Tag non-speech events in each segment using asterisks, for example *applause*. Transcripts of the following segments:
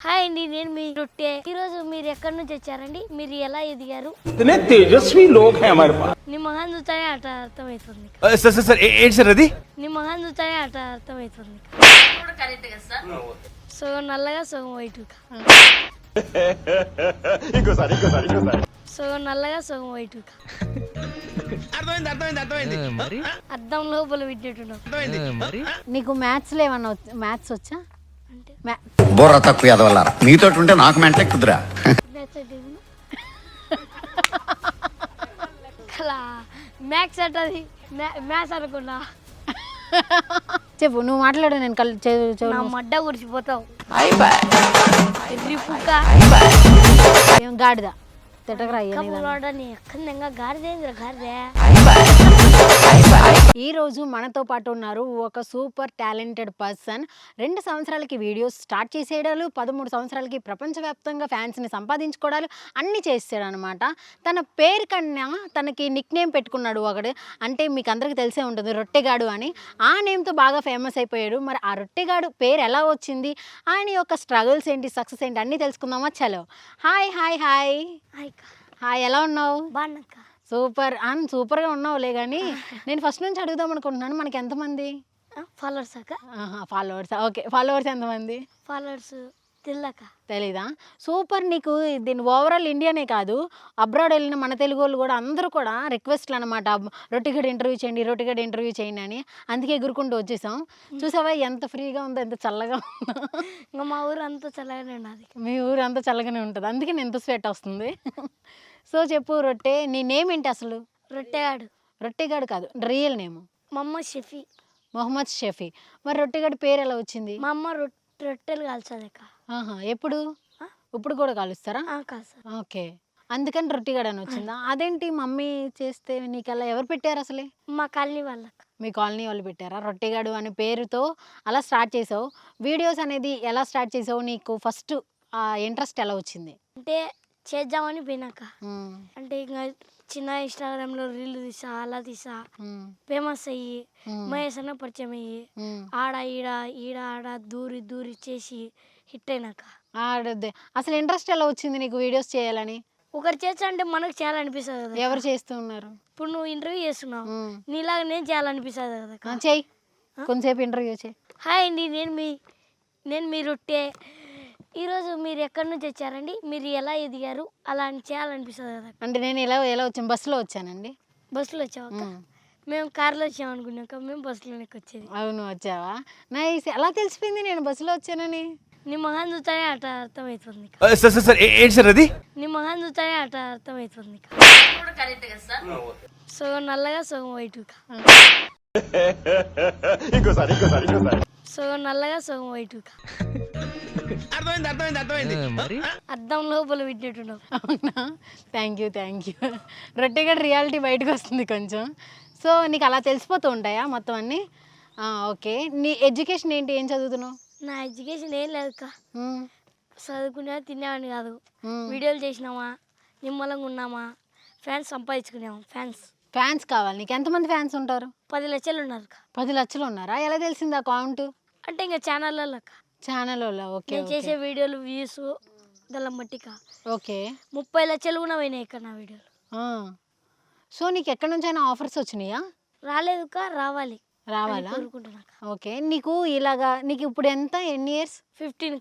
Hi అండి నేను మీ రొట్టె. ఈరోజు మీరు ఎక్కడి నుంచి వచ్చారండి? మీరు ఎలా ఎదిగారు? తేజస్వి లోక్ నీ మహాన్ చూస్తానే అట అర్థమవుతుంది సార్ సార్ సార్ ఏంటి సార్ అది నీ మహాన్ అర్థమవుతుంది *laughs* సగం నల్లగా సగం వైట్ సగం నల్లగా సగం వైట్ అర్థం లోపల విడ్డేటున్నాం నీకు మ్యాథ్స్ లేవన్నా మ్యాథ్స్ వచ్చా? బుర్ర తక్కువ ఎదవల్ల నీతో ఉంటే నాకు మెంటెక్కుదురా అలా మ్యాథ్స్ అంటది మ్యాథ్స్ అనుకున్నా. చెప్పు నువ్వు మాట్లాడు నేను కళ్ళు చెవు మడ్డ ఏం గాడిద? ఈ రోజు మనతో పాటు ఉన్నారు ఒక సూపర్ టాలెంటెడ్ పర్సన్. రెండు సంవత్సరాలకి వీడియోస్ స్టార్ట్ చేసేయడాలు పదమూడు సంవత్సరాలకి ప్రపంచవ్యాప్తంగా ఫ్యాన్స్ని సంపాదించుకోవడాలు అన్నీ చేసాడు అనమాట తన పేరు కన్నా తనకి నిక్ నేమ్ పెట్టుకున్నాడు ఒకడు. అంటే మీకు అందరికీ తెలిసే ఉంటుంది రొట్టెగాడు అని. ఆ నేమ్తో బాగా ఫేమస్ అయిపోయాడు. మరి ఆ రొట్టెగాడు పేరు ఎలా వచ్చింది? ఆయన యొక్క స్ట్రగుల్స్ ఏంటి సక్సెస్ ఏంటి అన్నీ తెలుసుకుందామా? చలో. Hi hi hi hi hi ఎలా ఉన్నావు? బాగున్నాక. సూపర్. అన్ సూపర్గా ఉన్నావులే కానీ నేను ఫస్ట్ నుంచి అడుగుదాం అనుకుంటున్నాను. మనకి ఎంతమంది? ఫాలోవర్స్ అక్క. ఫాలోవర్స్? ఓకే ఫాలోవర్స్ ఎంతమంది? ఫాలోవర్స్ తెల్లక. తెలీదా? సూపర్ నీకు. దీని ఓవరాల్ ఇండియానే కాదు. అబ్రాడ్ వెళ్ళిన మన తెలుగు వాళ్ళు కూడా అందరూ కూడా రిక్వెస్ట్లు అనమాట రొట్టిగడ ఇంటర్వ్యూ చేయండి రొట్టిగడ ఇంటర్వ్యూ చేయండి అని. అందుకే ఎగురుకుంటూ వచ్చేసాం. చూసావా? ఎంత ఫ్రీగా ఉందో ఎంత చల్లగా ఉందో. ఇంకా మా ఊరు అంతా చల్లగానే ఉన్నది. మీ ఊరు అంతా చల్లగానే ఉంటుంది. అందుకే నేను ఎంత స్వెట్ వస్తుంది. సో చెప్పు రొట్టె నీ నేమ్ ఏంటి అసలు? రొట్టెగాడు. రొట్టెగాడు కాదు రియల్ నేమ్. మా అమ్మ షెఫీ. మొహమ్మద్ షఫీ. మరి రొట్టెగాడి పేరు ఎలా వచ్చింది? మా అమ్మ రొట్టె రొట్టెలు కాల్చదు అక్క ఆహా ఎప్పుడు? ఆ? ఇప్పుడు కూడా కాలుస్తారా? ఆ, కాదు సార్ ఓకే. అందుకని రొట్టిగాడు అని వచ్చిందా? అదేంటి మమ్మీ చేస్తే నీకు అలా ఎవరు పెట్టారు అసలే? మా కాలనీ వాళ్ళకి. మీ కాలనీ వాళ్ళు పెట్టారా? రొట్టెగాడు అనే పేరుతో అలా స్టార్ట్ చేసావు. వీడియోస్ అనేది ఎలా స్టార్ట్ చేసావు? నీకు ఫస్ట్ ఆ ఇంట్రెస్ట్ ఎలా వచ్చింది? అంటే చేద్దామని పోయినాక. అంటే ఇంకా చిన్న ఇన్స్టాగ్రామ్లో రీల్ తీసా అలా తీసా. ఫేమస్ అయ్యి. మహేష్ అన్న పరిచయం అయ్యి. ఆడ ఈడ ఈడ ఆడ దూరి దూరి చేసి హిట్ అయినాక ఆడద్దే. అసలు ఇంట్రెస్ట్ ఎలా వచ్చింది నీకు వీడియోస్ చేయాలని? ఒకరు చేస్తా అంటే మనకు చేయాలనిపిస్తుంది కదా ఎవరు చేస్తూ ఉన్నారు? ఇప్పుడు నువ్వు ఇంటర్వ్యూ చేస్తున్నావు. నీలాగా నేను చేయాలనిపిస్తుంది కదా ఆ, చెయ్యి. కొంతసేపు ఇంటర్వ్యూ చేయి హాయ్ అండి నేను మీ నేను మీ రొట్టె. ఈరోజు మీరు ఎక్కడి నుంచి వచ్చారండి? మీరు ఎలా ఎదిగారు? అలా అని చేయాలనిపిస్తుంది కదా అంటే నేను ఎలా ఎలా వచ్చాను? బస్సులో వచ్చానండి. బస్సులో వచ్చాక మ్మ్. కార్లో వచ్చాం అనుకున్నాక మేము బస్సులోనే వచ్చేది. అవును వచ్చావా? నైస్. ఎలా తెలిసిపోయింది నేను బస్సులో వచ్చానని? నీ మొహం చూస్తానే అట అర్థమవుతుంది సార్ సార్ సార్ ఏంటి సార్ అది? నీ మొహం చూస్తానే అట అర్థమవుతుంది సగం నల్లగా సగం వైట్ సగం నల్లగా సగం వైట్ అర్థమైంది అర్థమైంది అర్థమైంది. మరి? అద్దం లోపల పెట్టినట్టున్నావు. అవునా? థ్యాంక్ యూ థ్యాంక్ యూ రొట్టెగడ రియాలిటీ బయటకు వస్తుంది కొంచెం. సో నీకు అలా తెలిసిపోతూ ఉంటాయా మొత్తం అన్నీ? ఆ, ఓకే నీ ఎడ్యుకేషన్ ఏంటి? ఏం చదువుతున్నావు? నా ఎడ్యుకేషన్ ఏం లేదు అక్క. చదువుకునే తినేవాడిని కాదు. వీడియోలు చేసినామా నిమ్మలంగా ఉన్నామా ఫ్యాన్స్ సంపాదించుకున్నాము ఫ్యాన్స్. ఫ్యాన్స్ కావాలి. నీకు ఎంతమంది ఫ్యాన్స్ ఉంటారు? పది లక్షలు ఉన్నారు అక్క పది లక్షలు ఉన్నారా? ఎలా తెలిసింది అకౌంట్ అంటే ఇంకా ఛానళ్ళలో అక్క ఛానల్ ఓకే నేను చేసే వీడియోలు వ్యూస్ దాని మట్టిక. ఓకే. ముప్పై లక్షలు కూడా పోయినాయి ఇక్కడ నా వీడియోలు. సో నీకు ఎక్కడి నుంచైనా ఆఫర్స్ వచ్చినాయా? రాలేదు రావాలి. రావాలా? ఓకే. నీకు ఇలాగా నీకు ఇప్పుడు ఎంత? ఎన్ని ఇయర్స్?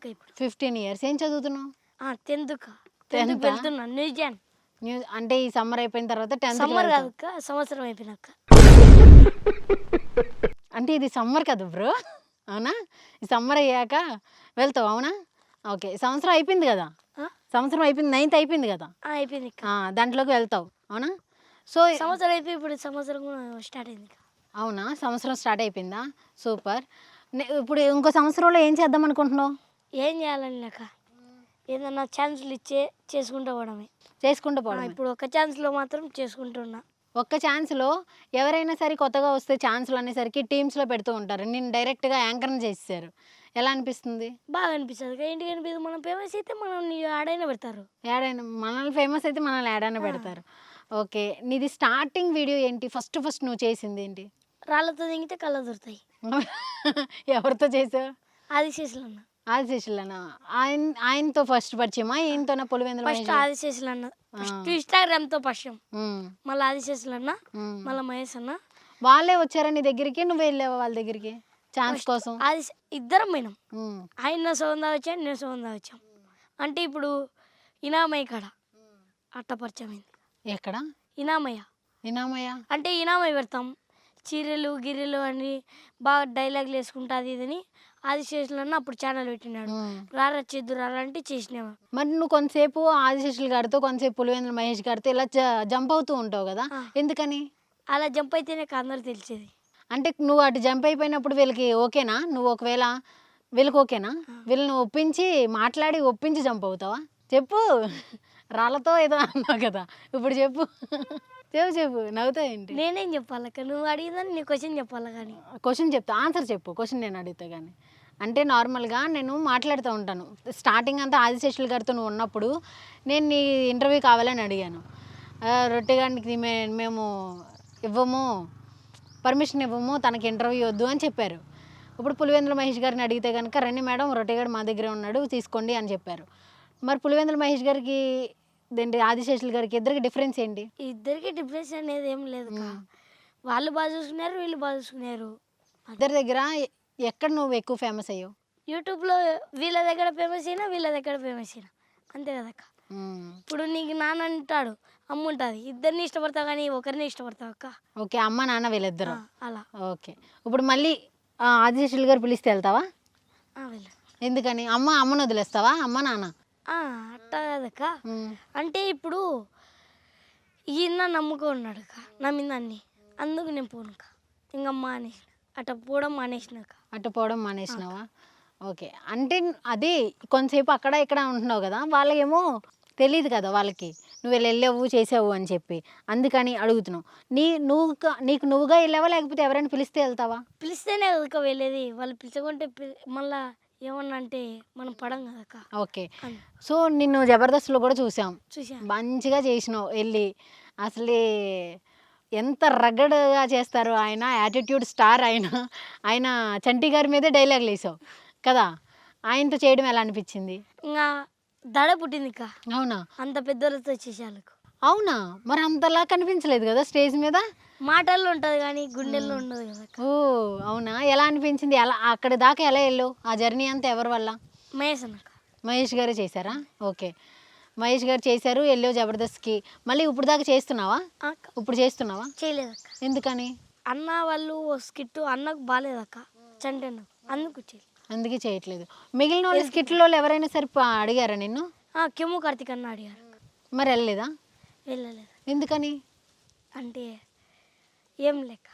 ఇప్పుడు. Fifteen years. ఏం చదువుతున్నావు? టెన్త్ ఆ? వెళ్తున్నా న్యూజియాన్ న్యూ అంటే ఈ సమ్మర్ అయిపోయిన తర్వాత టెన్త్ సమ్మర్ కాదు సంవత్సరం అయిపోయినాక అంటే ఇది సమ్మర్ కదా బ్రో? అవునా? ఈ సమ్మర్ అయ్యాక వెళ్తావు అవునా? ఓకే. సంవత్సరం అయిపోయింది కదా? సంవత్సరం అయిపోయింది. నైన్త్ అయిపోయింది కదా? అయిపోయింది దాంట్లోకి వెళ్తావు అవునా? సో సంవత్సరం అయిపోయి ఇప్పుడు సంవత్సరం కూడా స్టార్ట్ అయింది. అవునా? సంవత్సరం స్టార్ట్ అయిపోయిందా? సూపర్. నే- ఇప్పుడు ఇంకో సంవత్సరంలో ఏం చేద్దాం అనుకుంటున్నావు? ఏం చేయాలని అక్క? ఏదన్నా ఛాన్సులు ఇచ్చే చేసుకుంటూ పోవడమే. చేసుకుంటూ ఆ, పోవడం ఇప్పుడు ఒక ఛాన్స్లో మాత్రం చేసుకుంటున్నా. ఒక్క ఛాన్స్లో ఎవరైనా సరే కొత్తగా వస్తే ఛాన్స్లు అనేసరికి టీమ్స్లో పెడుతూ ఉంటారు. నేను డైరెక్ట్గా యాంకర్ని చేసేసారు ఎలా అనిపిస్తుంది? బాగా అనిపిస్తుంది. ఇంటికి అనిపిస్తుంది మనం ఫేమస్ అయితే మనం నీ ఆడైనా పెడతారు. యాడైనా మనల్ని ఫేమస్ అయితే మనల్ని యాడైనా పెడతారు. ఓకే. నీది స్టార్టింగ్ వీడియో ఏంటి? ఫస్ట్ ఫస్ట్ నువ్వు చేసింది ఏంటి? రాళ్ళతో దిగితే కళ్ళ దొరుకుతాయి. *laughs* ఎవరితో చేసావు అది చేసిన ఆదిశేషులనా ఆయన ఆయనతో ఫస్ట్ పరిచయమా? ఈయనతోనా పులివెందుల ఫస్ట్ మహేష్? ఆదిశేషులు అన్న ఫస్ట్ ఇన్స్టాగ్రామ్తో పరిచయం. ఉమ్, మళ్ళీ ఆదిశేషులు అన్న ఉమ్. మళ్ళీ మహేష్ అన్న వాళ్ళే వచ్చారా నీ దగ్గరికి? నువ్వు వెళ్ళావా వాళ్ళ దగ్గరికి? ఛాన్స్ కోసం? ఆది ఇద్దరం పోయినాం. ఆయన సోందా వచ్చాను నేను సోందా వచ్చాం. అంటే ఇప్పుడు ఇనామయ్య కాడ అట్ట పరిచయం అయింది. ఎక్కడ? ఇనామయ్య. వినామయ్య అంటే ఇనామయ్య పెడతాం. చీరలు గిర్రెలు అని బాగా డైలాగులు వేసుకుంటా అది ఇదని ఆదిశేషులు అన్న అప్పుడు ఛానల్ పెట్టినాడు. రారా చేద్దు రారా అంటే చేసినాము. మరి నువ్వు కొంతసేపు ఆదిశేషులు గారితో కొంతసేపు పులివెందుల మహేష్ గారితో ఇలా జంప్ అవుతూ ఉంటావు కదా. ఎందుకని? అలా జంప్ అయితేనే అందరు తెలిసేది. అంటే నువ్వు అటు జంప్ అయిపోయినప్పుడు వీళ్ళకి ఓకేనా? నువ్వు ఒకవేళ వీళ్ళకి ఓకేనా? వీళ్ళని ఒప్పించి మాట్లాడి ఒప్పించి జంప్ అవుతావా? చెప్పు. రాళ్ళతో ఏదో అన్నావు కదా. ఇప్పుడు చెప్పు. చెప్పు చెప్పు నవ్వుతావు ఏంటి నేనేం చెప్పాలక్క నువ్వు అడిగిందని నీ క్వశ్చన్ చెప్పాలి కానీ. క్వశ్చన్ చెప్తా ఆన్సర్ చెప్పు క్వశ్చన్ నేను అడుగుతా కానీ అంటే నార్మల్గా నేను మాట్లాడుతూ ఉంటాను. స్టార్టింగ్ అంతా ఆదిశేషులు గారితో నువ్వు ఉన్నప్పుడు నేను నీ ఇంటర్వ్యూ కావాలని అడిగాను. "ఆ, రొట్టె గారికి మే- మేము ఇవ్వము పర్మిషన్ ఇవ్వము తనకి ఇంటర్వ్యూ వద్దు అని చెప్పారు. ఇప్పుడు పులివెందుల మహేష్ గారిని అడిగితే కనుక రండి మేడం రొట్టెగాడు మా దగ్గరే ఉన్నాడు తీసుకోండి అని చెప్పారు. మరి పులివెందుల మహేష్ గారికి దేంటి ఆదిశేషులు గారికి ఇద్దరికి డిఫరెన్స్ ఏంటి? ఇద్దరికి డిఫరెన్స్ అనేది ఏం లేదు. వాళ్ళు బాగా చూసుకున్నారు వీళ్ళు బాగా చూసుకున్నారు. ఇద్దరి దగ్గర ఎక్కడ నువ్వు ఎక్కువ ఫేమస్ అయ్యావు? యూట్యూబ్లో వీళ్ళ దగ్గర ఫేమస్ అయినా వీళ్ళ దగ్గర ఫేమస్ అయినా. అంతే కదక్క. ఇప్పుడు నీకు నాన్న అంటాడు అమ్మ ఉంటుంది. ఇద్దరిని ఇష్టపడతావు కానీ ఒకరిని ఇష్టపడతావు అక్క. ఓకే అమ్మ నాన్న వీళ్ళిద్దరు. అలా. ఓకే. ఇప్పుడు మళ్ళీ ఆదిశేషులు గారు పిలిస్తే వెళ్తావా? ఎందుకని? అమ్మ అమ్మను వదిలేస్తావా? అమ్మ నాన్న? అట్టా కదక్క. అంటే ఇప్పుడు ఈయన నమ్ముకో ఉన్నాడు అక్క నా మీద అన్ని. అందుకు నేను పోనుక. ఇంకా మానేసిన. అట్ట పోవడం మానేసినాక. అటు పోవడం మానేసినావా? ఓకే. అంటే అదే కొంతసేపు అక్కడ ఇక్కడ ఉంటున్నావు కదా వాళ్ళకేమో తెలియదు కదా వాళ్ళకి. నువ్వు వెళ్ళి వెళ్ళావు చేసావు అని చెప్పి. అందుకని అడుగుతున్నావు. నీ నువ్వు నీకు నువ్వుగా వెళ్ళావా లేకపోతే ఎవరైనా పిలిస్తే వెళ్తావా? పిలిస్తేనే వెళ్ళేది. వాళ్ళు పిలిచకుంటే మళ్ళా ఏమన్నా అంటే మనం పడం కదక్క. ఓకే. సో నిన్ను జబర్దస్త్లో కూడా చూసాం. చూసా మంచిగా చేసినావు వెళ్ళి. అసలే ఎంత రగడ్గా చేస్తారు ఆయన యాటిట్యూడ్ స్టార్ ఆయన. ఆయన చంటి గారి మీదే డైలాగులు వేసావు కదా. ఆయనతో చేయడం ఎలా అనిపించింది? ఇంకా దడ పుట్టింది ఇక అవునా? అంత పెద్దలతో చేసేవాళ్ళకు అవునా? మరి అంతలా కనిపించలేదు కదా స్టేజ్ మీద? మాటల్లో ఉంటుంది కానీ గుండెల్లో ఉండదు ఓ అవునా? ఎలా అనిపించింది? ఎలా అక్కడ దాకా ఎలా వెళ్ళావు? ఆ జర్నీ అంతా ఎవరి వల్ల? మహేష్ మహేష్ గారే చేశారా? ఓకే. మహేష్ గారు చేశారు వెళ్ళావు జబర్దస్త్కి. మళ్ళీ ఇప్పుడు దాకా చేస్తున్నావా? అక్క. ఇప్పుడు చేస్తున్నావా? చేయలేదక్క ఎందుకని? అన్న వాళ్ళు స్కిట్ అన్నకు బాగాలేదక్క చంటి అన్నకు అందుకు చేయలేదు. అందుకే చేయట్లేదు. మిగిలిన వాళ్ళు స్కిట్లో ఎవరైనా సరే పా- అడిగారా నిన్ను? ఆ, కెమ్ము కార్తిక్ అన్న అడిగారు. మరి వెళ్ళలేదా? వెళ్ళలేదు. ఎందుకని? అంటే ఏం లేక.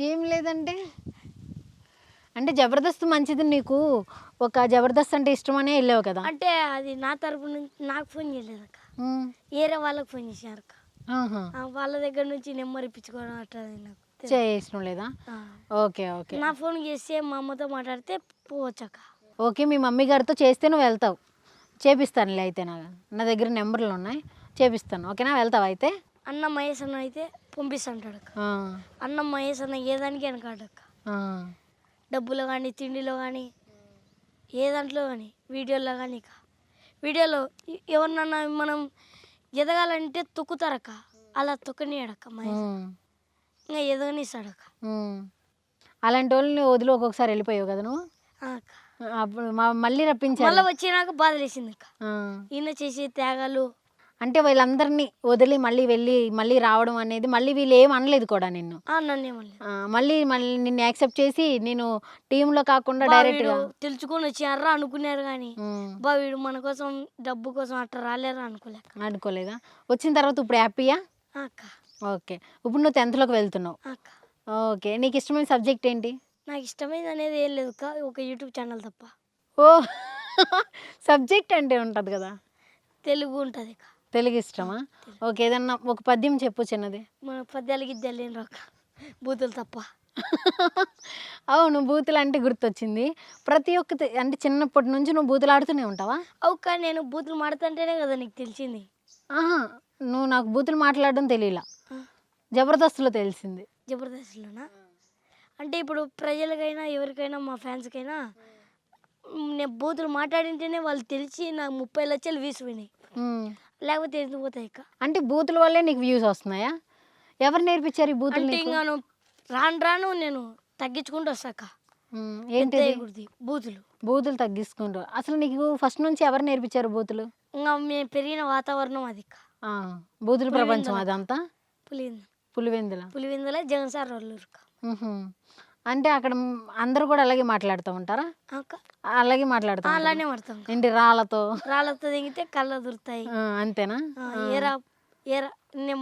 ఏం లేదంటే? అంటే జబర్దస్త్ మంచిది నీకు? ఒక జబర్దస్త్ అంటే ఇష్టమనే వెళ్ళావు కదా? అంటే అది నా తరపు నుంచి నాకు ఫోన్ చేయలేదక్క. ఉమ్, వేరే వాళ్ళకి ఫోన్. ఆ, వాళ్ళ దగ్గర నుంచి నెంబర్ ఇప్పించుకోవడం అట్లా నాకు. చేసిన లేదా. Okay okay. నా ఫోన్ చేస్తే మా అమ్మతో మాట్లాడితే పోవచ్చక్క. ఓకే మీ మమ్మీ గారితో చేస్తే నువ్వు వెళ్తావు. చేపిస్తానులే అయితే నా నా దగ్గర నెంబర్లు ఉన్నాయి. చేపిస్తాను. ఓకేనా? వెళ్తావా అయితే? అన్న మహేష్ అన్న అయితే పంపిస్తుంటాడు అక్క. అన్న మహేష్ అన్న ఏ దానికి వెనకాడక్క ఆ. డబ్బులో కానీ తిండిలో కానీ ఏ దాంట్లో కానీ వీడియోలో కానీ ఇక వీడియోలో ఎవరినన్నా మనం ఎదగాలంటే తొక్కుతారక్క అలా తొక్కనియాడక్క మహేష్. ఇంకా ఎదగనిస్తాడక్క. అలాంటి వాళ్ళని వదిలి ఒక్కొక్కసారి వెళ్ళిపోయావు కదా నువ్వు? అక్క. అప్పుడు మళ్ళీ రప్పించారు. మళ్ళీ వచ్చినాక బాధ లేచింది అక్క. ఈయన చేసే త్యాగాలు అంటే వీళ్ళందరినీ వదిలి మళ్ళీ వెళ్ళి మళ్ళీ రావడం అనేది మళ్ళీ వీళ్ళు ఏం అనలేదు కూడా నిన్ను. ఆ మళ్ళీ మళ్ళీ నిన్ను యాక్సెప్ట్ చేసి నేను టీంలో కాకుండా డైరెక్ట్గా తెలుసుకొని వచ్చారా అనుకున్నారు కానీ బా వీడు మన కోసం డబ్బు కోసం అట్లా రాలేరా అనుకోలేక. అనుకోలేదా? వచ్చిన తర్వాత ఇప్పుడు హ్యాపీయా? ఆ అక్క. ఓకే. ఇప్పుడు నువ్వు టెన్త్లోకి వెళ్తున్నావు. ఆ అక్క. ఓకే. నీకు ఇష్టమైన సబ్జెక్ట్ ఏంటి? నాకు ఇష్టమైనది అనేది ఏం లేదు అక్క. ఒక యూట్యూబ్ ఛానల్ తప్ప. ఓ *laughs* సబ్జెక్ట్ అంటే ఉంటుంది కదా. తెలుగు ఉంటుంది అక్క. తెలుగు. ఇష్టమా ఓకే ఏదన్నా ఒక పద్యం చెప్పు చిన్నది. మన పద్యాలు గిద్యాలు ఏం రాక. బూతులు తప్ప. అవును బూతులు అంటే గుర్తొచ్చింది. ప్రతి ఒక్క అంటే చిన్నప్పటి నుంచి నువ్వు బూతులు ఆడుతూనే ఉంటావా? అవుక నేను బూతులు మాడుతుంటేనే కదా నీకు తెలిసింది. ఆహా నువ్వు నాకు బూతులు మాట్లాడడం తెలియలా. జబర్దస్త్లో తెలిసింది. జబర్దస్త్లోనా? అంటే ఇప్పుడు ప్రజలకైనా ఎవరికైనా మా ఫ్యాన్స్కైనా నేను బూతులు మాట్లాడింటేనే వాళ్ళు తెలిసి నాకు ముప్పై లక్షలు వీసు పోయినాయి ఉమ్. లేకపోతే ఎందుకు పోతాయి ఇక? అంటే బూతుల వల్లే నీకు వ్యూస్ వస్తున్నాయా? ఎవరు నేర్పించారు ఈ బూతులు అంటే నీకు? ఇంకా నువ్వు రాను రాను నేను తగ్గించుకుంటూ వస్తాక ఉమ్, ఏంటిది? గుర్తి బూతులు. బూతులు తగ్గించుకుంటూ. అసలు నీకు ఫస్ట్ నుంచి ఎవరు నేర్పించారు బూతులు? ఇంకా మేము పెరిగిన వాతావరణం అది ఇక ఆ, బూతుల ప్రపంచం అదంతా? పులివింద. పులివెందుల. పులివిందలే జగన్ సార్ వాళ్ళు ఉహు. అంటే అక్కడ అందరూ కూడా అలాగే మాట్లాడుతూ ఉంటారా? అలాగే మాట్లాడుతూ ఉంటారా? అలానే పడతాం ఏంటి రాళ్ళతో? రాళ్ళతో దిగితే కళ్ళు దొరుకుతాయి ఆ, అంతేనా ఏరా ఏరా నేను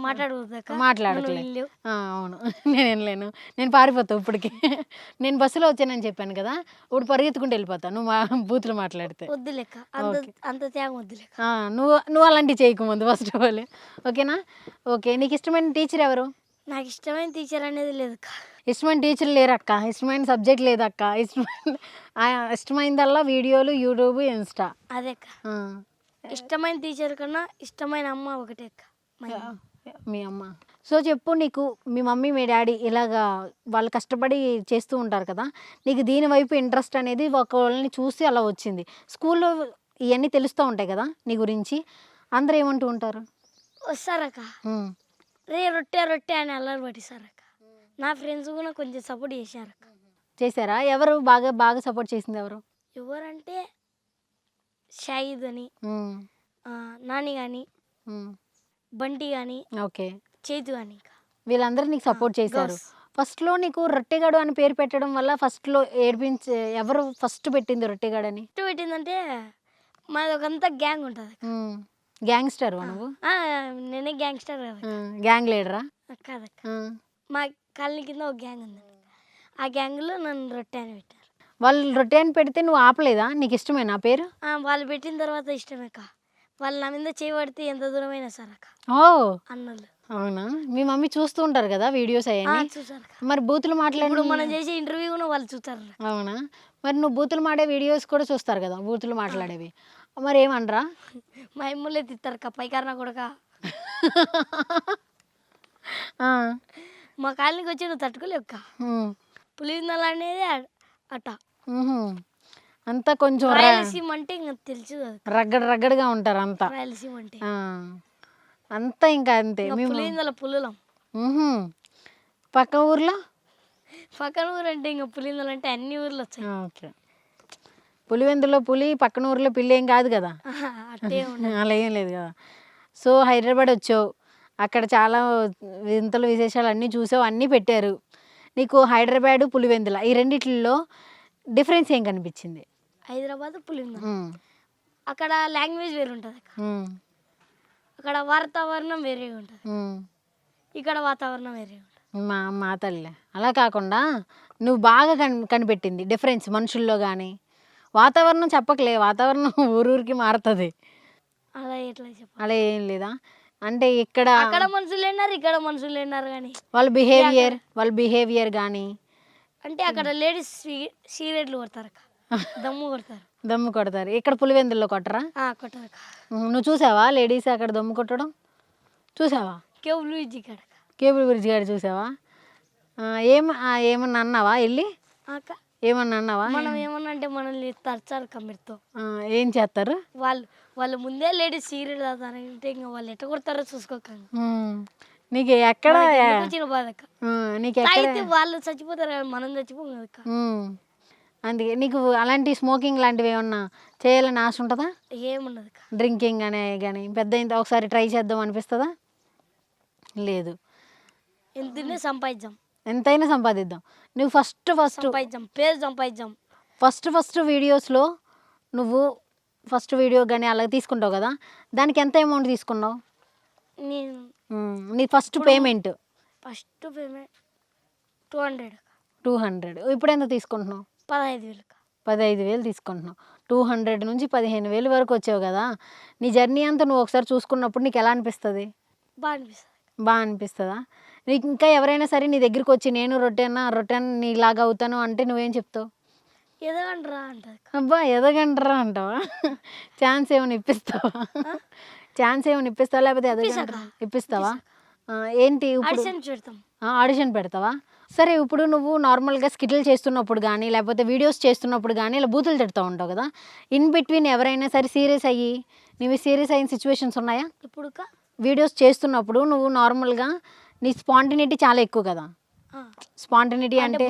మాట్లాడట్లేదు ఆ, అవును. *laughs* నేను వినలేను నేను పారిపోతా ఇప్పటికి. *laughs* నేను బస్సులో వచ్చానని చెప్పాను కదా ఇప్పుడు పరిగెత్తుకుంటూ వెళ్ళిపోతా. నువ్వు మా బూతులు మాట్లాడితే. వద్దు లెక్క అంత అంత త్యాగం వద్దు లెక్క ఆ, నువ్వు నువ్వు అలాంటివి చేయకు ముందు ఫస్ట్ ఆఫ్ ఆల్ ఓకేనా? ఓకే. నీకు ఇష్టమైన టీచర్ ఎవరు? నాకు ఇష్టమైన టీచర్ అనేది లేదు అక్క ఇష్టమైన టీచర్ లేరక్క. ఇష్టమైన సబ్జెక్ట్ లేదక్క. ఇష్టమైన ఆ, ఇష్టమైనదల్లా వీడియోలు యూట్యూబ్ ఇన్స్టా. అదే అక్క ఆ. ఇష్టమైన టీచర్ కన్నా ఇష్టమైన అమ్మ ఒకటే అక్క మా అమ్మ. మీ అమ్మ. సో చెప్పు నీకు మీ మమ్మీ మీ డాడీ ఇలాగా వాళ్ళు కష్టపడి చేస్తూ ఉంటారు కదా నీకు దీని వైపు ఇంట్రెస్ట్ అనేది ఒకళ్ళని చూసి అలా వచ్చింది. స్కూల్లో ఇవన్నీ తెలుస్తూ ఉంటాయి కదా నీ గురించి. అందరూ ఏమంటూ ఉంటారు? వస్తారక్క. ఉమ్. రే రొట్టె రొట్టె అని అల్లరి పట్టిస్తారక్క నా ఫ్రెండ్స్ కూడా కొంచెం సపోర్ట్ చేశారక్క. చేశారా? ఎవరు బాగా బాగా సపోర్ట్ చేసింది ఎవరు? ఎవరంటే షాయిద్ అని ఉమ్. ఆ, నాని కానీ ఉమ్. బంటి కానీ ఓకే. చేతు కానీ వీళ్ళందరూ నీకు సపోర్ట్ చేశారు. girls. ఫస్ట్లో నీకు రొట్టెగాడు అని పేరు పెట్టడం వల్ల ఫస్ట్లో ఏడిపించే ఎవరు ఫస్ట్ పెట్టింది రొట్టెగాడు అని ఎట్టు పెట్టిందంటే మాది ఒకంతా గ్యాంగ్ ఉంటుంది గ్యాంగ్స్టర్ నువ్వు? నేనే గ్యాంగ్స్టర్ కదా గ్యాంగ్ లీడరా? కాదక్క. మా కాలనీ కింద ఒక గ్యాంగ్ ఉంది ఆ గ్యాంగ్లో నన్ను రొట్టె అని పెట్టారు. వాళ్ళు రొట్టె అని పెడితే నువ్వు ఆపలేదా? నీకు ఇష్టమేనా ఆ పేరు? ఆ, వాళ్ళు పెట్టిన తర్వాత ఇష్టమే అక్క వాళ్ళు నా మీద చేయబడితే ఎంత దూరమైనా సార్ అక్క ఓ! అన్నలు అవునా? మీ మమ్మీ చూస్తూ ఉంటారు కదా వీడియోస్ ఆ, అవన్నీ? చూసారు అక్క మరి బూతులు మాట్లాడి ఇప్పుడు మనం చేసే ఇంటర్వ్యూ కూడా వాళ్ళు చూస్తారు అవునా? మరి నువ్వు బూతులు మాడే వీడియోస్ కూడా చూస్తారు కదా బూతులు మాట్లాడేవి. మరి ఏమనరా మా తిత్తారు అక్క పైకారణ కొడక. ఆ, మా కాలనీకి వచ్చి నువ్వు తట్టుకోలేవు అక్క ఉమ్, పులివిందల అనేది అట. అంతా కొంచెం రాయలసీమ అంటే ఇంకా తెలుసు రగ్గడ రగ్గడగా ఉంటారు అంతా. రాయలసీమ అంటే. అంతా ఇంకా అంతే. పులివిందల పులులం. పక్క ఊర్లో? పక్కన ఊరు అంటే ఇంకా పులివిందలు అంటే అన్ని ఊర్లు వచ్చాయి. ఓకే. పులివెందులో పులి పక్కన ఊర్లో పిల్లి ఏం కాదు కదా. అలా ఏం లేదు కదా. సో హైదరాబాద్ వచ్చావు. అక్కడ చాలా వింతలు విశేషాలు అన్నీ చూసావు అన్నీ పెట్టారు. నీకు హైదరాబాద్ పులివెందుల ఈ రెండిట్లో డిఫరెన్స్ ఏం కనిపించింది? హైదరాబాద్ పులివిందల. ఉమ్, అక్కడ లాంగ్వేజ్ వేరు ఉంటుంది అక్కడ వాతావరణం వేరేగా ఉంటుంది. ఇక్కడ వాతావరణం వేరే ఉంటుంది. మా మా తల్లి. అలా కాకుండా నువ్వు బాగా కని కనిపెట్టింది డిఫరెన్స్ మనుషుల్లో కానీ వాతావరణం చెప్పకలే వాతావరణం *laughs* ఊరూరికి మారుతుంది. అలా ఎట్లా చెప్పాలి? అలా ఏం లేదా? అంటే ఇక్కడ అక్కడ మనుషులు విన్నారు ఇక్కడ మనుషులు విన్నారు కానీ వాళ్ళ బిహేవియర్ వాళ్ళ బిహేవియర్ కానీ అంటే అక్కడ లేడీస్ సిగరెట్లు కొడతారు *laughs* దమ్ము కొడతారు. దమ్ము కొడతారు. ఇక్కడ పులివెందుల్లో కొట్టరా? కొట్టారు నువ్వు చూసావా లేడీస్ అక్కడ దమ్ము కొట్టడం? చూసావా? కేబుల్ విజి కాడ అక్క. కేబుల్ బ్రిడ్జ్ గారు చూసావా? ఏం ఏమన్నా అన్నావా వెళ్ళి? అక్క ఏమన్నా అన్నావా? మనం ఏమన్నా అంటే మనల్ని తరచారు కమ్మిడితో ఏం చేస్తారు? వాళ్ళు వాళ్ళు ముందే లేడీస్ సిగరెట్ తాగుతారంటే ఇంకా వాళ్ళు ఎట్ట కొడతారో చూసుకోకండి. ఉమ్, నీకు ఎక్కడ నీకు తాగితే వాళ్ళు చచ్చిపోతారు మనం చచ్చిపోం కదా అందుకే నీకు అలాంటి స్మోకింగ్ లాంటివి ఏమన్నా చేయాలని ఆశ ఉంటుందా? ఏముండదు అక్క. డ్రింకింగ్ అనే కానీ పెద్ద ఒకసారి ట్రై చేద్దాం అనిపిస్తుందా? లేదు. ఎంతనే సంపాదించాం ఎంతైనా సంపాదిద్దాం. నువ్వు ఫస్ట్ ఫస్ట్ పేరు సంపాదించాం ఫస్ట్ ఫస్ట్ వీడియోస్లో నువ్వు ఫస్ట్ వీడియో కానీ అలా తీసుకుంటావు కదా దానికి ఎంత అమౌంట్ తీసుకున్నావు? నేను నీ first payment first payment two hundred two hundred ఇప్పుడు ఎంత తీసుకుంటున్నావు? పదహైదు వేలు పదహైదు వేలు తీసుకుంటున్నావు. టూ హండ్రెడ్ నుంచి పదిహేను వేలు వరకు వచ్చావు కదా నీ జర్నీ అంతా నువ్వు ఒకసారి చూసుకున్నప్పుడు నీకు ఎలా అనిపిస్తుంది? బాగా అనిపిస్తుంది బాగా అనిపిస్తుందా? నీకు ఇంకా ఎవరైనా సరే నీ దగ్గరికి వచ్చి నేను రొట్టెనా? రొట్టెన నీలాగా అవుతాను అంటే నువ్వేం చెప్తావు? అంటది. అబ్బా ఎదగంటరా అంటావా? ఛాన్స్ ఏమైనా ఇప్పిస్తావా? ఛాన్స్ ఏమైనా ఇప్పిస్తావా? లేకపోతే ఎదగంటరా ఇప్పిస్తావా? ఆ, ఏంటి ఇప్పుడు? పెడతాం. ఆడిషన్ పెడతావా? సరే ఇప్పుడు నువ్వు నార్మల్గా స్కిట్లు చేస్తున్నప్పుడు కానీ లేకపోతే వీడియోస్ చేస్తున్నప్పుడు కానీ ఇలా బూతులు తిడుతూ ఉంటావు కదా? ఇన్ బిట్వీన్ ఎవరైనా సరే సీరియస్ అయ్యి నీవి సీరియస్ అయిన సిచ్యువేషన్స్ ఉన్నాయా? ఇప్పుడు? వీడియోస్ చేస్తున్నప్పుడు నువ్వు నార్మల్గా నీ స్పాంటినిటీ చాలా ఎక్కువ కదా. స్పాంటినిటీ అంటే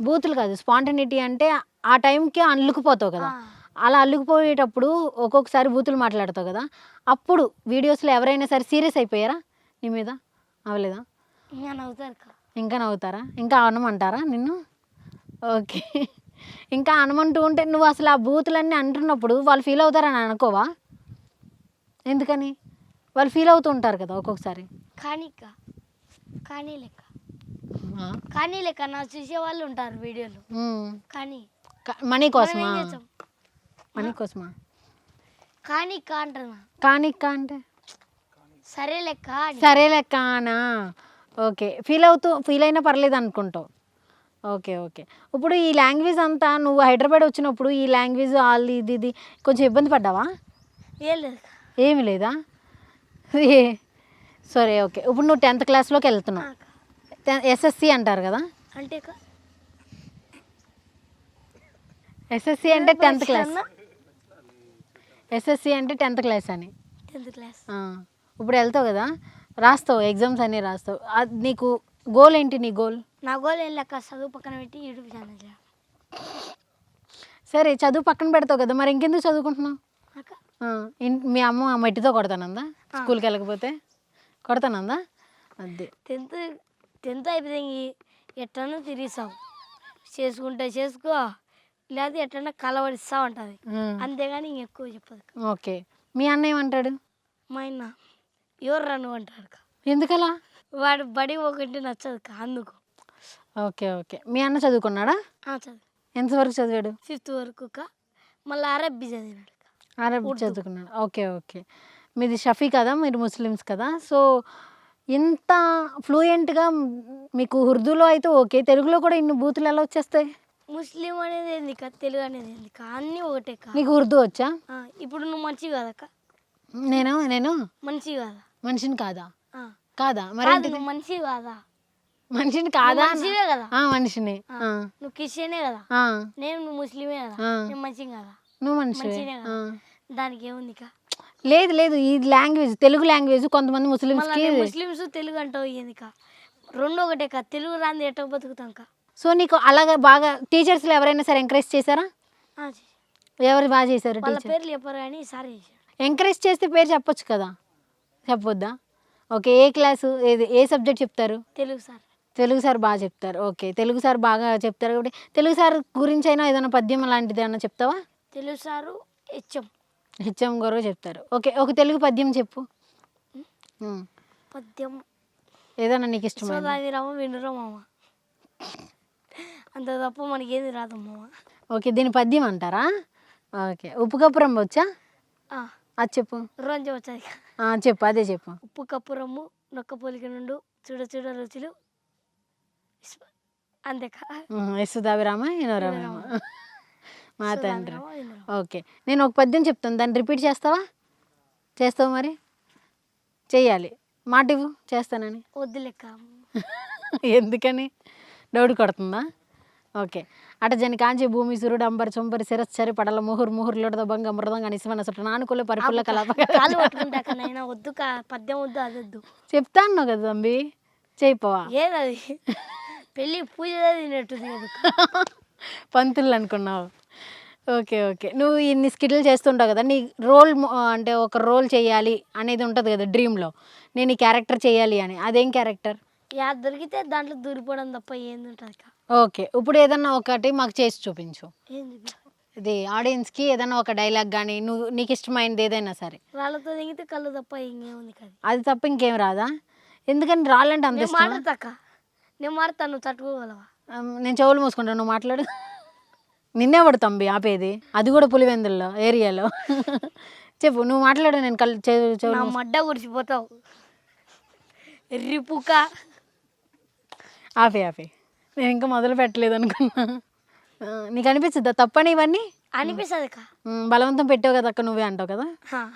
బూతులు కాదు స్పాంటినిటీ అంటే ఆ టైంకి అల్లుకుపోతావు కదా. అలా అల్లుకుపోయేటప్పుడు ఒక్కొక్కసారి బూతులు మాట్లాడతావు కదా. అప్పుడు వీడియోస్లో ఎవరైనా సరే సీరియస్ అయిపోయారా నీ మీద? అవలేదా ఇంకా నవ్వుతారు ఇంకా అనమంటారా నిన్ను? ఓకే. ఇంకా అనమంటూ ఉంటే నువ్వు అసలు ఆ బూతులన్నీ అంటున్నప్పుడు వాళ్ళు ఫీల్ అవుతారని అనుకోవా? ఎందుకని? వాళ్ళు ఫీల్ అవుతూ ఉంటారు కదా ఒక్కొక్కసారి. కానీ కానీ లెక్క. కానీ లెక్క నా చూసే వాళ్ళు ఉంటారు వీడియోలు. కానీ. క- మనీ కోసమా? మనీ కోసమా? కానీ కా అంటున్నా కానీ అంటే? సరే లెక్క సరే లెక్క అనా? ఓకే. ఫీల్ అవుతూ ఫీల్ అయినా పర్లేదు అనుకుంటావు. Okay okay. ఇప్పుడు ఈ లాంగ్వేజ్ అంతా నువ్వు హైదరాబాద్ వచ్చినప్పుడు ఈ లాంగ్వేజ్ వాళ్ళు ఇది ఇది కొంచెం ఇబ్బంది పడ్డావా? ఏం లేదు. కా. ఏమి లేదా? ఏ సరే ఓకే. ఇప్పుడు నువ్వు టెన్త్ క్లాస్లోకి వెళ్తున్నావు. ఎస్ఎస్సి అంటారు కదా? అంటే ఎస్ఎస్సి అంటే టెన్త్ క్లాస్. ఎస్ఎస్సి అంటే టెన్త్ క్లాస్ అని. Tenth class. ఇప్పుడు వెళ్తావు కదా? రాస్తావు ఎగ్జామ్స్ అన్నీ రాస్తావు. అది నీకు గోల్ ఏంటి నీ గోల్? నా గోల్ ఏం లెక్క చదువు పక్కన పెట్టి యూట్యూబ్ ఛానల్ సరే చదువు పక్కన పెడతావు కదా మరి ఇంకెందుకు చదువుకుంటున్నావు? మీ అమ్మ మట్టితో కొడతానందా? స్కూల్కి వెళ్ళకపోతే? కొడతానందా? అదే టెన్త్ టెన్త్ అయిపోయింది ఎట్లనో తిరిగిస్తావు చేసుకుంటే చేసుకో లేదా ఎట్లన్నా కలవడిస్తా ఉంటుంది అంతేగాని ఇంకెక్కువ చెప్పదు. ఓకే. మీ అన్న ఏమంటాడు? మా ఆయన ఎవరు రన్ను అంటాడు. ఎందుకలా? వాడు బడి ఒకటి నచ్చదు కా అందుకు. Okay okay. మీ అన్న చదువుకున్నాడా? ఆ, చదువు. ఎంతవరకు చదివాడు? ఫిఫ్త్ వరకు మళ్ళీ అరబ్బీ చదివినాడు కా. అరబ్ చదువుకున్నాడు. Okay okay. మీది షఫీ కదా మీరు ముస్లిమ్స్ కదా. సో ఇంత ఫ్లూయెంట్గా మీకు ఉర్దూలో అయితే ఓకే తెలుగులో కూడా ఇన్ని బూతులు ఎలా వచ్చేస్తాయి? ముస్లిం అనేది ఏంది కా తెలుగు అనేది ఏంది కా అన్నీ ఒకటే కా నీకు ఉర్దూ వచ్చా? ఆ, ఇప్పుడు నువ్వు మంచి కదక్క నేను? నేను? మంచి కాదా? మనిషిని కాదా? ఆ. కాదా? కాదు మరి నువ్వు మంచి కాదా? మనిషిని కాదా? మనిషివే కదా? ఆ, మనిషిని. ఆ. నువ్వు క్రిస్టియనే కదా? ఆ, నేను నువ్వు ముస్లిమే కదా? ఆ. నేను మంచి కదా? నువ్వు మనిషివే మంచినే ఆ. కదా దానికి ఏముంది కా లేదు లేదు ఈ లాంగ్వేజ్ తెలుగు లాంగ్వేజ్ కొంతమంది మళ్ళీ ముస్లిమ్స్కి ముస్లిమ్స్ తెలుగు అంటావు ఏంది కా రెండు ఒకటే కా తెలుగు రాంది ఎట్ట బతుకుతాం కా? సో నీకు అలాగే బాగా టీచర్స్లో ఎవరైనా సరే ఎంకరేజ్ చేశారా. ఎవరు బాగా చేశారు వాళ్ళ పేర్లు చెప్పారు కానీ ఎంకరేజ్ చేస్తే పేరు చెప్పొచ్చు కదా? చెప్పొద్దా? ఓకే ఏ క్లాసు ఏది ఏ సబ్జెక్ట్ చెప్తారు? తెలుగు సార్. తెలుగు సార్ బాగా చెప్తారు ఓకే. తెలుగు సార్ బాగా చెప్తారు కాబట్టి తెలుగు సార్ గురించి అయినా ఏదైనా పద్యం లాంటిది ఏమైనా చెప్తావా? Telugu sir HM. హెచ్ఎం గారు చెప్తారు. ఓకే ఒక తెలుగు పద్యం చెప్పు. ఉమ్. పద్యం. ఏదైనా నీకు ఇష్టమైన సోదాది రామ వినురా మామ. అంత తప్ప మనకేది రాదు మామ. ఓకే దీని పద్యం అంటారా? ఓకే ఉప్పు కప్పురం వచ్చా? ఆ, అది చెప్పు. రోజు వచ్చాది. ఆ, చెప్పు అదే చెప్పు. ఉప్పు కప్పురమ్ము నొక్క పోలిక నుండు చూడ చూడ రుచులు. అంతేకా? ఉమ్, ఎస్సు దావిరామ ఇనోరామ మా తండ్రి. ఓకే. నేను ఒక పద్యం చెప్తాను. దాన్ని రిపీట్ చేస్తావా? చేస్తావు మరి? చెయ్యాలి. మాట ఇవ్వు చేస్తానని. వద్దు లెక్క *laughs* ఎందుకని? డౌట్ కొడుతుందా? ఓకే. అటజని కాంచి భూమి సూర్యుడు అంబర్ చొంబరి శిరస్సరి పడల ముహుర్ ముహుర్లుడద భంగ మృదంగా నిశమన సుట నానుకుల పరిపుల్ల కలప వద్దు పద్యం వద్దు అది వద్దు చెప్తాను కదా తంబి. చేయిపోవా ఏదది? పెళ్ళి పూజ తినట్టుంది *laughs* పంతులు అనుకున్నావు. Okay okay. నువ్వు ఇన్ని స్కిట్లు చేస్తుంటావు కదా నీ రోల్ అంటే ఒక రోల్ చేయాలి అనేది ఉంటుంది కదా డ్రీమ్లో. నేను ఈ క్యారెక్టర్ చేయాలి అని. అదేం క్యారెక్టర్? యా దొరికితే దాంట్లో దూరిపోవడం తప్ప ఏంది ఉంటుంది ఓకే. ఇప్పుడు ఏదన్నా ఒకటి మాకు చేసి చూపించు? ఇది ఆడియన్స్కి ఏదైనా ఒక డైలాగ్ కానీ నువ్వు నీకు ఇష్టమైనది ఏదైనా సరే. రాళ్ళతో దిగితే కళ్ళు తప్ప ఇంకేముంది కదా. అది తప్ప ఇంకేం రాదా? ఎందుకని రాళ్ళంటే అంత నేను నేను నువ్వు తట్టుకోగలవా? నేను చెవులు మూసుకుంటాను నువ్వు మాట్లాడు. నిన్నే పడు తంబి ఆపేది? అది కూడా పులివెందుల్లో ఏరియాలో. చెప్పు నువ్వు మాట్లాడు నేను కళ్ళు చెవు చెవులు నా మూసు- మడ్డ గుడిచిపోతావు రిపుక ఆపే ఆపే. నేను ఇంకా మొదలు పెట్టలేదు అనుకున్నా. ఆ, నీకు అనిపిస్తుందా? తప్పని ఇవన్నీ? అనిపిస్తుంది ఉమ్, బలవంతం పెట్టావు కదా అక్క నువ్వే అంటావు కదా? హా.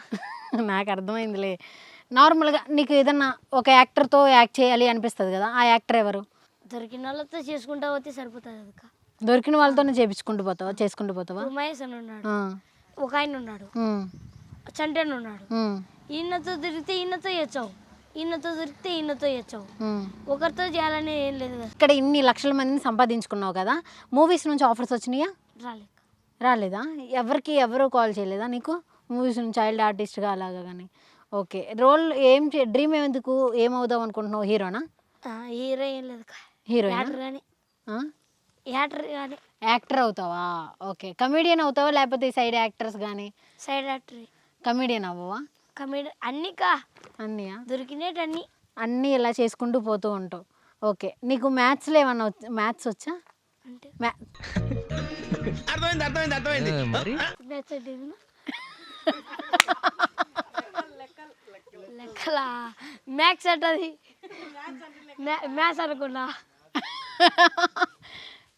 నాకు అర్థమైందిలే. నార్మల్గా నీకు ఏదన్నా ఒక యాక్టర్తో యాక్ట్ చేయాలి అనిపిస్తుంది కదా? ఆ యాక్టర్ ఎవరు? దొరికిన వాళ్ళతో చేసుకుంటా పోతే సరిపోతుంది అక్క. దొరికిన వాళ్ళతోనే చేపించుకుంటూ పోతావా? చేసుకుంటూ పోతావా? మహేష్ అని ఉన్నాడు. ఆ, ఒక ఆయన ఉన్నాడు. ఉమ్, చంటన్ ఉన్నాడు. ఉమ్, ఈయనతో దొరికితే ఈయనతో ఇచ్చావు ఈయనతో దొరికితే ఈయనతో ఉమ్. ఒకరితో చేయాలని ఏం లేదు కదా. ఇక్కడ ఇన్ని లక్షల మందిని సంపాదించుకున్నావు కదా మూవీస్ నుంచి ఆఫర్స్ వచ్చినాయా? రాలేక రాలేదా? ఎవరికి ఎవరు కాల్ చేయలేదా నీకు? మూవీస్ నుంచి చైల్డ్ ఆర్టిస్ట్గా అలాగా కానీ ఓకే రోల్ ఏం డ్రీమ్ ఎందుకు ఏమవుదాం అనుకుంటున్నావు? హీరోనా? హీరో ఏం లేదు హీరోయినా? కానీ యాక్టర్ కానీ యాక్టర్ అవుతావా? ఓకే. కమెడియన్ అవుతావా? లేకపోతే సైడ్ యాక్టర్స్ కానీ సైడ్ యాక్టర్. కమెడియన్ అవ్వవా? కమెడీ అన్నీ కా అన్నీయా? దొరికినట్టు అన్నీ ఇలా చేసుకుంటూ పోతూ ఉంటావు. ఓకే. నీకు మ్యాథ్స్లో ఏమన్నా మ్యాథ్స్ వచ్చా? అంటే? మ్యా అర్థమైంది అర్థమైంది అర్థమైంది. మ్యాథ్స్ అంటే ఏదైనా? లెక్కలా? మ్యాథ్స్ అంటది. మ్యాథ్స్ అనుకున్నా. *laughs*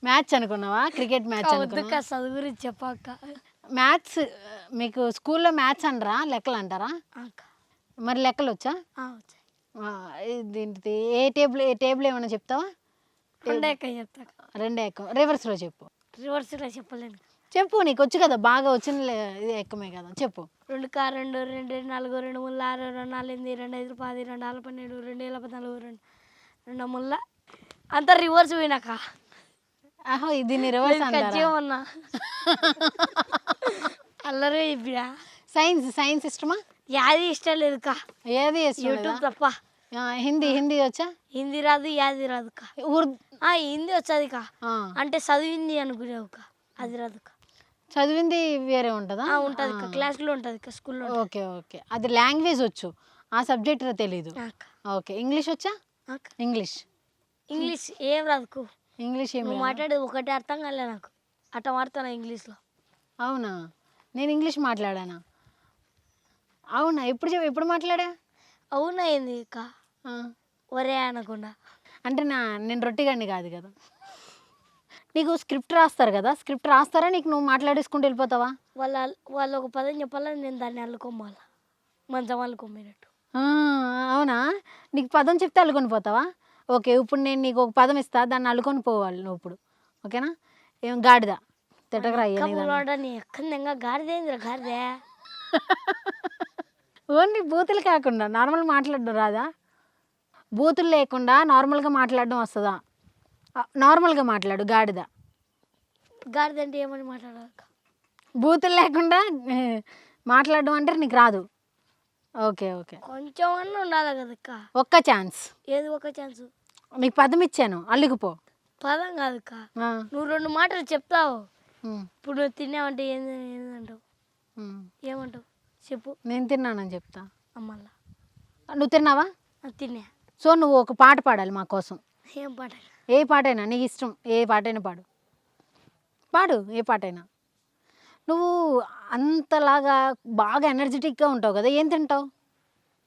మ్యాథ్స్ అనుకున్నావా? క్రికెట్ మ్యాచ్ అనుకున్నావా? వద్దుక చదువు గురించి చెప్పాక మ్యాథ్స్ మీకు స్కూల్లో మ్యాథ్స్ అనరా? లెక్కలు అంటారా? మరి లెక్కలు వచ్చా? ఇదేంటిది? ఏ టేబుల్ ఏ టేబుల్ ఏమైనా చెప్తావా? రెండే చెప్తా రెండే ఎక్క రివర్స్లో చెప్పు. రివర్స్లో చెప్పలేను చెప్పు నీకు వచ్చు కదా? బాగా వచ్చిన ఇది ఎక్కమే కదా? చెప్పు. రెండు కా రెండు రెండు నాలుగు రెండు ముళ్ళ ఆరు రెండు నాలుగు ఎనిమిది రెండు ఐదు పది రెండు ఆరు పన్నెండు రెండు వేల పద్నాలుగు రెండు రెండు ముళ్ళ. అంతా రివర్స్ పోయినాక ఆహో ఇది రివర్స్ ఖచ్చితమన్నా అల్లరి ఇప్పుడు సైన్స్ సైన్స్ ఇష్టమా? యాది ఇష్టం లేదు కా ఏది ఇష్టం లేదా? యూట్యూబ్ తప్ప. ఆ, హిందీ హిందీ వచ్చా? హిందీ రాదు యాది రాదు కా ఉర్దూ. ఆ, హిందీ వచ్చేది కా ఆ, అంటే చదివింది అనుకునేవు కా అది రాదు కా చదివింది వేరే ఉంటుందా? ఆ, ఉంటది కా క్లాస్లో ఉంటుంది స్కూల్లో ఓకే ఓకే. అది లాంగ్వేజ్ వచ్చు. ఆ సబ్జెక్ట్ తెలీదు. ఓకే. ఇంగ్లీష్ వచ్చా? ఇంగ్లీష్. ఇంగ్లీష్ ఏం రాదుకు. ఇంగ్లీష్ ఏమి నువ్వు మాట్లాడేది ఒకటే అర్థం కాలే నాకు. అట్ట మాడుతున్నా ఇంగ్లీష్లో? అవునా? నేను ఇంగ్లీష్ మాట్లాడానా? అవునా? ఎప్పుడు చెప్ ఎప్పుడు మాట్లాడా? అవునా ఏంది కా ఆ, ఒరే అనకుండా. అంటే నా నేను రొట్టిగాడిని కాదు కదా. నీకు స్క్రిప్ట్ రాస్తారు కదా? స్క్రిప్ట్ రాస్తారా? నీకు నువ్వు మాట్లాడేసుకుంటూ వెళ్ళిపోతావా? వాళ్ళ వాళ్ళు ఒక పదం చెప్పాలని నేను దాన్ని అల్లుకోమాల. మంచం అల్లుకోమేనట్టు. ఆ, అవునా? నీకు పదం చెప్తే అల్లుకొని పోతావా? ఓకే ఇప్పుడు నేను నీకు ఒక పదం ఇస్తా దాన్ని అల్లుకొని పోవాలి నువ్వు ఇప్పుడు. ఓకేనా? ఏం గాడిద? తిట్టకరా ఓన్లీ బూతులు కాకుండా నార్మల్ మాట్లాడడం రాదా? బూతులు లేకుండా నార్మల్గా మాట్లాడడం వస్తుందా? నార్మల్గా మాట్లాడు గాడిద. గారిది అంటే ఏమని మాట్లాడాలి బూతులు లేకుండా మాట్లాడడం అంటే నీకు రాదు. Okay okay. కొంచెం ఉండాలి కదక్క ఒక్క ఛాన్స్. ఏది ఒక ఛాన్స్? నీకు పదం ఇచ్చాను. అల్లుకుపో. పదం ఆ, నువ్వు రెండు మాటలు చెప్తావు. ఇప్పుడు నువ్వు తిన్నావంటే ఏంది ఏందంటావు. ఏమంటావు? చెప్పు. నేను తిన్నానని చెప్తా. అమ్మల్లా నువ్వు తిన్నావా? తిన్నా. సో నువ్వు ఒక పాట పాడాలి మా కోసం. ఏం పాట ఏ పాటైనా నీకు ఇష్టం. ఏ పాటైనా పాడు. పాడు ఏ పాటైనా. నువ్వు అంతలాగా బాగా ఎనర్జెటిక్గా ఉంటావు కదా ఏం తింటావు?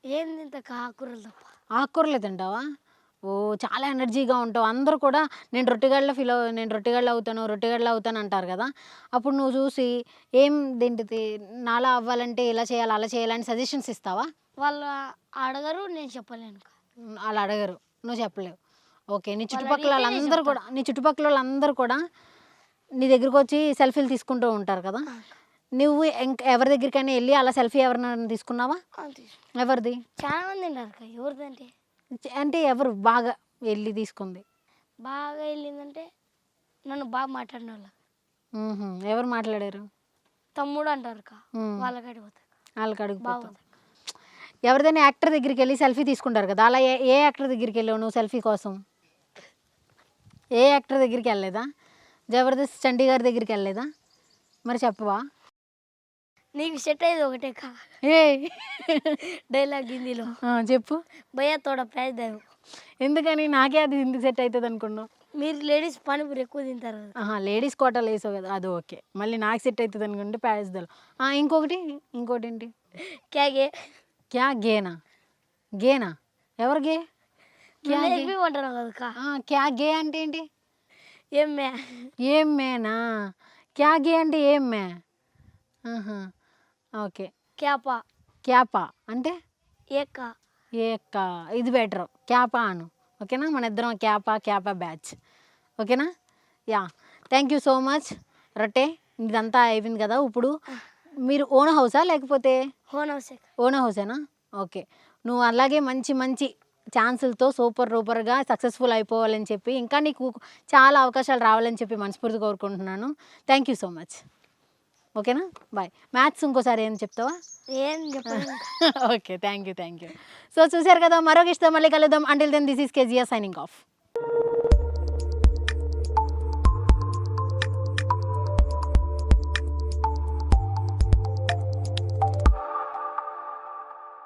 ఏంది ఇంత ఆకుకూరలు తప్ప. ఆకుకూరలే తింటావా? ఓ చాలా ఎనర్జీగా ఉంటావు. అందరూ కూడా నేను రొట్టెగడ్డ ఫీల్ అవ్ నేను రొట్టెగడ్డ అవుతాను రొట్టెగడ్డ అవుతాను అంటారు కదా. అప్పుడు నువ్వు చూసి ఏం తింటిది నాలా అవ్వాలంటే ఇలా చేయాలి అలా చేయాలని సజెషన్స్ ఇస్తావా? వాళ్ళు అడగరు నేను చెప్పలేను అలా అడగరు. నువ్వు చెప్పలేవు. ఓకే నీ చుట్టుపక్కల వాళ్ళందరూ కూడా నీ చుట్టుపక్కల వాళ్ళందరూ కూడా నీ దగ్గరికి వచ్చి సెల్ఫీలు తీసుకుంటూ ఉంటారు కదా. నువ్వు ఇంక ఎవరి దగ్గరికైనా వెళ్ళి అలా సెల్ఫీ ఎవరినైనా తీసుకున్నావా. ఎవరిది? చాలా మంది ఉన్నారు ఎవరిదంటే? అంటే ఎవరు బాగా వెళ్ళి తీసుకుంది? బాగా వెళ్ళిందంటే నన్ను బాగా మాట్లాడిన వాళ్ళు మ్మ్హ. ఎవరు మాట్లాడారు? తమ్ముడు అంటారు అక్క. మ్మ్. వాళ్ళకాడికి పోతారు వాళ్ళకి బాగుంది ఎవరిదైనా యాక్టర్ దగ్గరికి వెళ్ళి సెల్ఫీ తీసుకుంటారు కదా అలా ఏ ఏ యాక్టర్ దగ్గరికి వెళ్ళావు నువ్వు సెల్ఫీ కోసం? ఏ యాక్టర్ దగ్గరికి వెళ్ళలేదా? జబర్దస్త్ చండీ గారి దగ్గరికి వెళ్ళలేదా? మరి చెప్పవా? నీకు సెట్ అయ్యేది ఒకటే కా ఏ డైలాగ్ హిందీలో. ఆ, చెప్పు. భయ్యా తోడ ప్రైజ్ దేవు ఎందుకని? నాకే అది హిందీ సెట్ అవుతుంది అనుకున్నావు. మీరు లేడీస్ పానీపూరి ఎక్కువ తింటారు కదా. ఆహా లేడీస్ కోటాలు వేసావు కదా అది ఓకే. మళ్ళీ నాకు సెట్ అవుతుంది అనుకుంటే ప్యారిస్ దల్ ఇంకొకటి ఇంకోటి ఏంటి క్యాగే క్యా గేనా? గేనా? ఎవరు గే? క్యా గే? కదా కా ఆ, క్యా గే అంటే ఏంటి? ఏం మే ఏం మేనా క్యా గే అంటే ఏం మే ఆహా, ఓకే. క్యాపా. క్యాపా. అంటే? ఏక. ఏక్క ఇది బెటర్. క్యాపా అను. ఓకేనా? మన ఇద్దరం క్యాపా క్యాపా బ్యాచ్. ఓకేనా? Yeah. Thank you so much రొట్టె. ఇదంతా అయిపోయింది కదా ఇప్పుడు. మీరు ఓన్ హౌసా లేకపోతే? హోన్ హౌసే. ఓన్ హౌసేనా? ఓకే. నువ్వు అలాగే మంచి మంచి ఛాన్సులతో సూపర్ రూపర్గా సక్సెస్ఫుల్ అయిపోవాలని చెప్పి ఇంకా నీకు చాలా అవకాశాలు రావాలని చెప్పి మనస్ఫూర్తి కోరుకుంటున్నాను. థ్యాంక్ యూ సో మచ్ ఓకేనా? బాయ్. మ్యాథ్స్ ఇంకోసారి ఏం చెప్తావా? ఏం *laughs* okay thank you thank you so చూశారు కదా మరొక ఇష్టం మళ్ళీ కలుద్దాం. Until then this is Kezia signing off